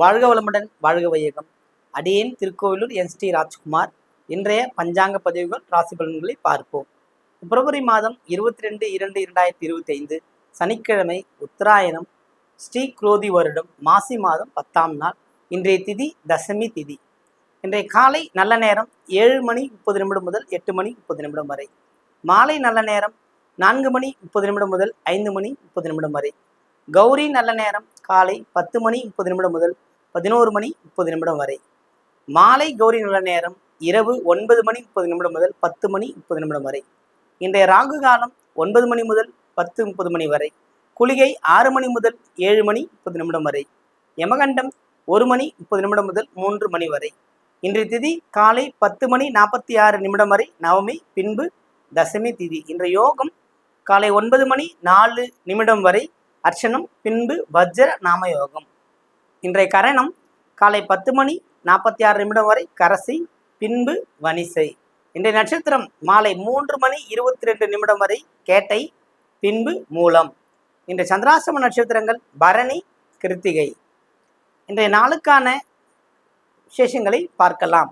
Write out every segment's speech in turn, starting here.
வாழ்க வளமுடன் வாழ்க வையகம். அடியேன் திருக்கோவிலூர் என் ஸ்ரீ ராஜ்குமார். இன்றைய பஞ்சாங்க பதிவுகள் ராசி பலன்களை பார்ப்போம். பிப்ரவரி மாதம் இருபத்தி ரெண்டு இரண்டு இரண்டாயிரத்தி இருபத்தி ஐந்து சனிக்கிழமை உத்தராயணம் ஸ்ரீ குரோதி வருடம் மாசி மாதம் பத்தாம் நாள் இன்றைய திதி தசமி திதி. இன்றைய காலை நல்ல நேரம் ஏழு மணி முப்பது நிமிடம் முதல் எட்டு மணி முப்பது நிமிடம் வரை. மாலை நல்ல நேரம் நான்கு மணி முப்பது நிமிடம் முதல் ஐந்து மணி முப்பது நிமிடம் வரை. கௌரி நல்ல நேரம் காலை பத்து மணி முப்பது நிமிடம் முதல் பதினோரு மணி முப்பது நிமிடம் வரை. மாலை கௌரி நல்ல நேரம் இரவு ஒன்பது மணி முப்பது நிமிடம் முதல் பத்து மணி முப்பது நிமிடம் வரை. இன்றைய ராகு காலம் ஒன்பது மணி முதல் பத்து முப்பது மணி வரை. குளிகை ஆறு மணி முதல் ஏழு மணி முப்பது நிமிடம் வரை. யமகண்டம் ஒரு மணி முப்பது நிமிடம் முதல் மூன்று மணி வரை. இன்றைய திதி காலை பத்து மணி நாற்பத்தி ஆறு நிமிடம் வரை. நவமி பின்பு தசமி திதி. இன்றைய யோகம் காலை ஒன்பது மணி நாலு நிமிடம் வரை. அர்ச்சனம் பின்பு வஜ்ர நாம யோகம் இன்றைய கரணம் காலை பத்து மணி நாற்பத்தி ஆறு நிமிடம் வரை கரசி பின்பு வனிசை இன்றைய நட்சத்திரம் மாலை மூன்று மணி இருபத்தி ரெண்டு நிமிடம் வரை கேட்டை பின்பு மூலம். இன்றைய சந்திராசிரம நட்சத்திரங்கள் பரணி கிருத்திகை. இன்றைய நாளுக்கான விசேஷங்களை பார்க்கலாம்.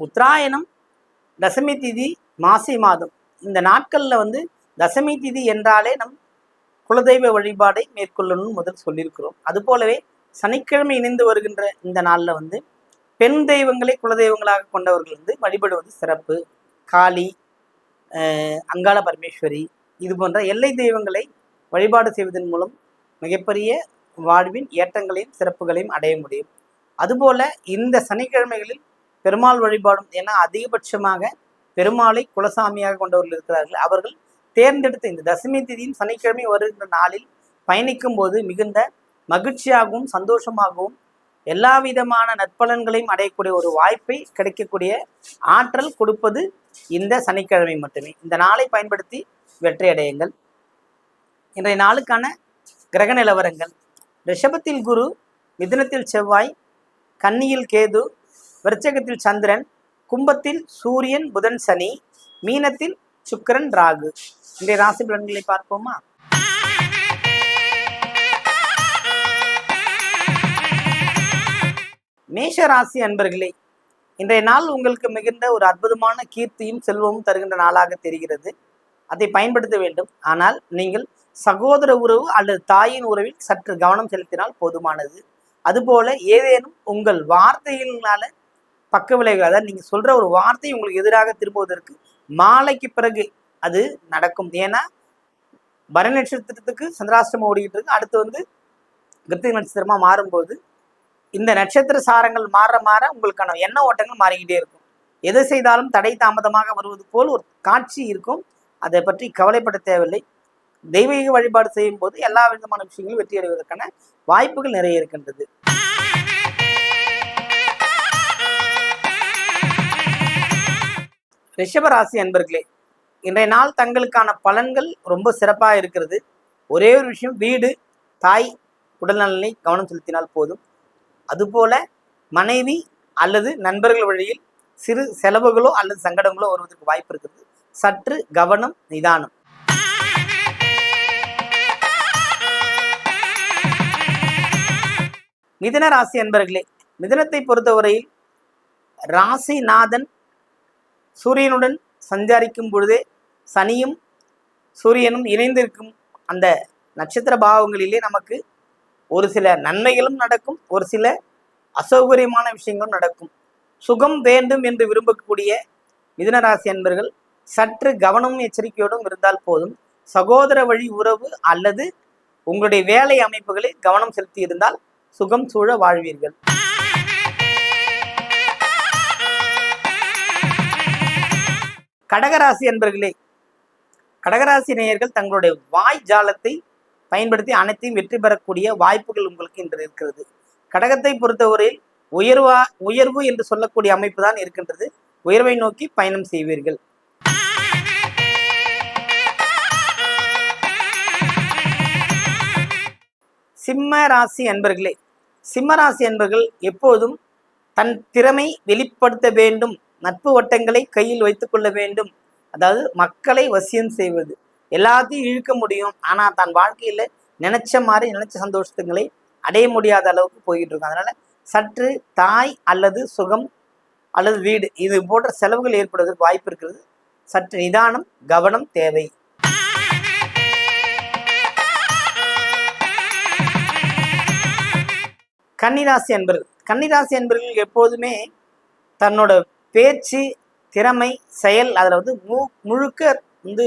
உத்தராயணம் தசமி திதி மாசி மாதம். இந்த நாட்களில் வந்து தசமி திதி என்றாலே நம் குலதெய்வ வழிபாடை மேற்கொள்ளணும்னு முதல் சொல்லியிருக்கிறோம். அதுபோலவே சனிக்கிழமை இணைந்து வருகின்ற இந்த நாளில் வந்து பெண் தெய்வங்களை குலதெய்வங்களாக கொண்டவர்கள் வந்து வழிபடுவது சிறப்பு. காளி அங்காள பரமேஸ்வரி இது போன்ற எல்லை தெய்வங்களை வழிபாடு செய்வதன் மூலம் மிகப்பெரிய வாழ்வின் ஏற்றங்களையும் சிறப்புகளையும் அடைய முடியும். அதுபோல இந்த சனிக்கிழமைகளில் பெருமாள் வழிபாடும் ஏன்னா அதிகபட்சமாக பெருமாளை குலசாமியாக கொண்டவர்கள் இருக்கிறார்கள். அவர்கள் தேர்ந்தெடுத்த இந்த தசமி திதியின் சனிக்கிழமை வருகின்ற நாளில் பயணிக்கும் போது மிகுந்த மகிழ்ச்சியாகவும் சந்தோஷமாகவும் எல்லா விதமான நற்பலன்களையும் அடையக்கூடிய ஒரு வாய்ப்பை கிடைக்கக்கூடிய ஆற்றல் கொடுப்பது இந்த சனிக்கிழமை மட்டுமே. இந்த நாளை பயன்படுத்தி வெற்றி அடையுங்கள். இன்றைய நாளுக்கான கிரக நிலவரங்கள். ரிஷபத்தில் குரு மிதுனத்தில் செவ்வாய் கன்னியில் கேது விருச்சகத்தில் சந்திரன் கும்பத்தில் சூரியன் புதன் சனி மீனத்தில் சுக்கிரன் ராகு. இன்றைய ராசி பலன்களை பார்ப்போமா? மேஷ ராசி அன்பர்களே இன்றைய நாள் உங்களுக்கு மிகுந்த ஒரு அற்புதமான கீர்த்தியும் செல்வமும் தருகின்ற நாளாக தெரிகிறது. அதை பயன்படுத்த வேண்டும். ஆனால் நீங்கள் சகோதர உறவு அல்லது தாயின் உறவில் சற்று கவனம் செலுத்தினால் போதுமானது. அதுபோல ஏதேனும் உங்கள் வார்த்தைகளால பக்க விளைவுகள் அதாவது நீங்கள் சொல்கிற ஒரு வார்த்தை உங்களுக்கு எதிராக திரும்புவதற்கு மாலைக்கு பிறகு அது நடக்கும். ஏன்னா பர நட்சத்திரத்துக்கு சந்திராஷ்டமம் ஓடிக்கிட்டு இருக்கு அடுத்து வந்து கிருத்திக நட்சத்திரமா மாறும்போது இந்த நட்சத்திர சாரங்கள் மாற மாற உங்களுக்கான எண்ண ஓட்டங்கள் மாறிக்கிட்டே இருக்கும். எது செய்தாலும் தடை தாமதமாக வருவது போல் ஒரு காட்சி இருக்கும். அதை பற்றி கவலைப்பட தேவையில்லை. தெய்வீக வழிபாடு செய்யும் போது எல்லா விதமான விஷயங்களும் வெற்றி அடைவதற்கான வாய்ப்புகள் நிறைய இருக்கின்றது. ரிஷபராசி அன்பர்களே இன்றைய நாள் தங்களுக்கான பலன்கள் ரொம்ப சிறப்பாக இருக்கிறது. ஒரே ஒரு விஷயம் வீடு தாய் உடல்நலனை கவனம் செலுத்தினால் போதும். அதுபோல மனைவி அல்லது நண்பர்கள் வழியில் சிறு செலவுகளோ அல்லது சங்கடங்களோ வருவதற்கு வாய்ப்பு இருக்கிறது. சற்று கவனம் நிதானம். மிதன ராசி அன்பர்களே மிதனத்தை பொறுத்தவரையில் ராசிநாதன் சூரியனுடன் சஞ்சாரிக்கும் பொழுதே சனியும் சூரியனும் இணைந்திருக்கும் அந்த நட்சத்திர பாவங்களிலே நமக்கு ஒரு சில நன்மைகளும் நடக்கும் ஒரு சில அசௌகரியமான விஷயங்களும் நடக்கும். சுகம் வேண்டும் என்று விரும்பக்கூடிய மிதனராசி அன்பர்கள் சற்று கவனமும் எச்சரிக்கையோடும் இருந்தால் போதும். சகோதர வழி உறவு அல்லது உங்களுடைய வேலை அமைப்புகளில் கவனம் செலுத்தி இருந்தால் சுகம் சூழ வாழ்வீர்கள். கடகராசி என்பர்களே கடகராசி நேயர்கள் தங்களுடைய வாய் ஜாலத்தை பயன்படுத்தி அனைத்தையும் வெற்றி பெறக்கூடிய வாய்ப்புகள் உங்களுக்கு இன்று இருக்கிறது. கடகத்தை பொறுத்தவரையில் உயர்வா உயர்வு என்று சொல்லக்கூடிய அமைப்பு தான் இருக்கின்றது. உயர்வை நோக்கி பயணம் செய்வீர்கள். சிம்ம ராசி என்பர்களே சிம்ம ராசி என்பர்கள் எப்போதும் தன் திறமை வெளிப்படுத்த வேண்டும் நட்பு வட்டங்களை கையில் வைத்துக்கொள்ள வேண்டும். அதாவது மக்களை வசியம் செய்வது. எல்லாத்தையும் இழுக்க முடியும். ஆனால் தன் வாழ்க்கையில் நினைச்ச மாதிரி நினைச்ச சந்தோஷங்களை அடைய முடியாத அளவுக்கு போய்கிட்டு இருக்கும் அதனால சற்று தாய் அல்லது சுகம் அல்லது வீடு இது போன்ற செலவுகள் ஏற்படுவதற்கு வாய்ப்பு இருக்கிறது. சற்று நிதானம் கவனம் தேவை. கன்னிராசி என்பர்கள் கன்னிராசி என்பர்கள் எப்போதுமே தன்னோட பேச்சு திறமை செயல் அதில் வந்து மு முழுக்க வந்து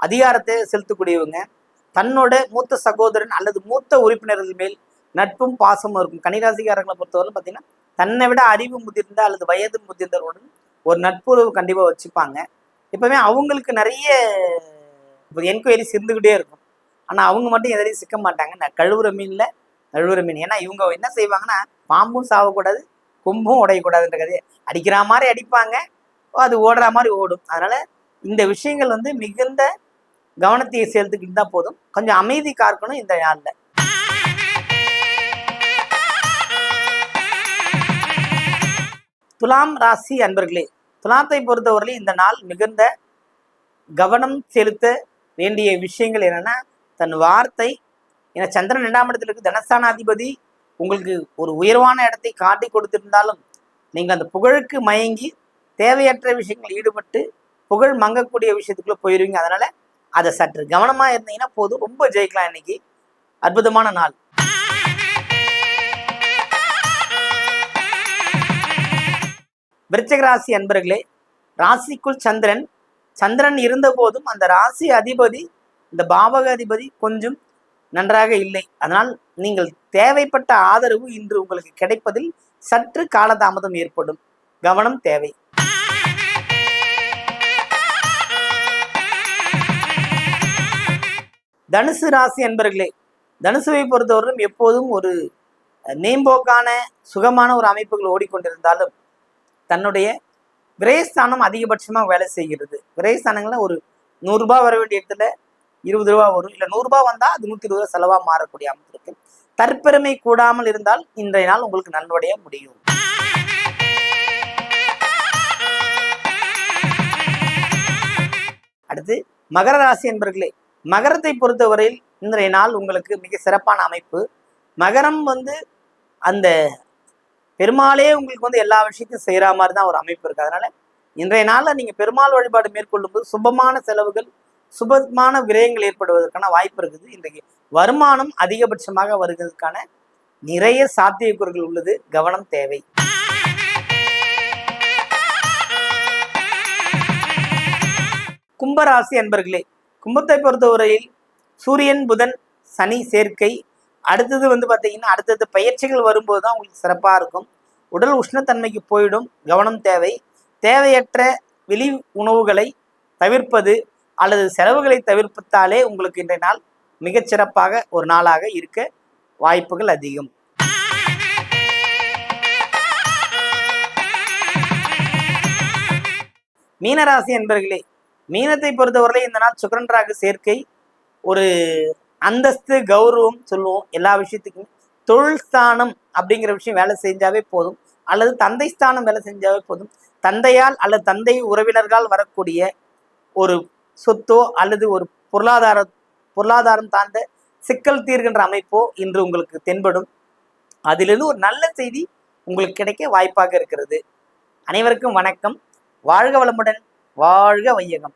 அதிகாரத்தை செலுத்தக்கூடியவங்க. தன்னோட மூத்த சகோதரன் அல்லது மூத்த உறுப்பினர்கள் மேல் நட்பும் பாசமும் இருக்கும். கனிராசிகாரங்களை பொறுத்தவரை பார்த்தீங்கன்னா தன்னை விட அறிவு முதிர்ந்த அல்லது வயது முதிர்ந்தவருடன் ஒரு நட்புறவு கண்டிப்பாக வச்சுப்பாங்க. எப்பவுமே அவங்களுக்கு நிறைய என்கொயரிஸ் இருந்துக்கிட்டே இருக்கும். ஆனால் அவங்க மட்டும் எதிரையும் சிக்க மாட்டாங்க. நான் கழுவுற மீனில் நழுவுற மீன். ஏன்னா இவங்க என்ன செய்வாங்கன்னா பாம்பும் சாகக்கூடாது கொம்பும் உடையக்கூடாதுன்ற கதையை அடிக்கிற மாதிரி அடிப்பாங்க. அது ஓடுற மாதிரி ஓடும். அதனால் இந்த விஷயங்கள் வந்து மிகுந்த கவனத்தை சேர்த்துக்கிட்டு தான் போதும். கொஞ்சம் அமைதி காக்கணும் இந்த நாளில். துலாம் ராசி அன்பர்களே துலாத்தை பொறுத்தவரையிலும் இந்த நாள் மிகுந்த கவனம் செலுத்த வேண்டிய விஷயங்கள் என்னென்னா தன் வார்த்தை. ஏன்னா சந்திரன் இரண்டாம் இடத்துல இருக்கு. தனஸ்தானாதிபதி உங்களுக்கு ஒரு உயர்வான இடத்தை காட்டி கொடுத்திருந்தாலும் நீங்கள் அந்த புகழுக்கு மயங்கி தேவையற்ற விஷயங்கள் ஈடுபட்டு புகழ் மங்கக்கூடிய விஷயத்துக்குள்ளே போயிருவீங்க. அதனால அதை சற்று கவனமாக இருந்தீங்கன்னா போதும். ரொம்ப ஜெயிக்கலாம் இன்னைக்கு. அற்புதமான நாள். விருச்சகராசி அன்பர்களே ராசிக்குள் சந்திரன். சந்திரன் இருந்த போதும் அந்த ராசி அதிபதி இந்த பாவக அதிபதி கொஞ்சம் நன்றாக இல்லை. அதனால் நீங்கள் தேவைப்பட்ட ஆதரவு இன்று உங்களுக்கு கிடைப்பதில் சற்று காலதாமதம் ஏற்படும். கவனம் தேவை. தனுசு ராசி என்பர்களே தனுசுவை பொறுத்தவரையும் எப்போதும் ஒரு நேம்போக்கான சுகமான ஒரு அமைப்புகள் ஓடிக்கொண்டிருந்தாலும் தன்னுடைய விரயஸ்தானம் அதிகபட்சமாக வேலை செய்கிறது. விரயஸ்தானங்கள்ல ஒரு நூறுரூபா வர வேண்டிய இடத்துல இருபது ரூபா வரும். இல்லை நூறுரூபா வந்தால் அது நூற்றி இருபது ரூபா செலவாக மாறக்கூடிய அமைப்பு தற்பெருமை கூடாமல் இருந்தால் இன்றைய நாள் உங்களுக்கு நன்வடைய முடியும். அடுத்து மகர ராசி என்பர்களே மகரத்தை பொறுத்தவரையில் இன்றைய நாள் உங்களுக்கு மிக சிறப்பான அமைப்பு. மகரம் வந்து அந்த பெருமாளே உங்களுக்கு வந்து எல்லா விஷயத்தையும் செய்கிற மாதிரி தான் ஒரு அமைப்பு இருக்குது அதனால இன்றைய நாளில் நீங்கள் பெருமாள் வழிபாடு மேற்கொள்ளும்போது சுபமான செலவுகள் சுபமான விரயங்கள் ஏற்படுவதற்கான வாய்ப்பு இருக்குது. இன்றைக்கு வருமானம் அதிகபட்சமாக வருவதற்கான நிறைய சாத்தியக்கூறுகள் உள்ளது. கவனம் தேவை. கும்பராசி அன்பர்களே கும்பத்தை பொறுத்தவரையில் சூரியன் புதன் சனி சேர்க்கை அடுத்தது வந்து பார்த்தீங்கன்னா அடுத்தது பயிற்சிகள் வரும்போது தான் உங்களுக்கு சிறப்பாக இருக்கும். உடல் உஷ்ணத்தன்மைக்கு போயிடும். கவனம் தேவை. தேவையற்ற வெளி உணவுகளை தவிர்ப்பது அல்லது செலவுகளை தவிர்ப்பத்தாலே உங்களுக்கு இன்றைய நாள் மிகச்சிறப்பாக ஒரு நாளாக இருக்க வாய்ப்புகள் அதிகம். மீனராசி என்பர்களே மீனத்தை பொறுத்தவரை இந்த நாள் சுக்கரன் ராகு சேர்க்கை ஒரு அந்தஸ்து கௌரவம் சொல்லுவோம். எல்லா விஷயத்துக்கும் தொழில் ஸ்தானம் அப்படிங்கிற விஷயம் வேலை செஞ்சாவே போதும். அல்லது தந்தை ஸ்தானம் வேலை செஞ்சாவே போதும். தந்தையால் அல்லது தந்தை உறவினர்களால் வரக்கூடிய ஒரு சொத்தோ அல்லது ஒரு பொருளாதார பொருளாதாரம் தாழ்ந்த சிக்கல் தீர்கின்ற அமைப்போ இன்று உங்களுக்கு தென்படும். அதிலிருந்து ஒரு நல்ல செய்தி உங்களுக்கு கிடைக்க வாய்ப்பாக இருக்கிறது. அனைவருக்கும் வணக்கம். வாழ்க வளமுடன் வாழ்க வையகம்.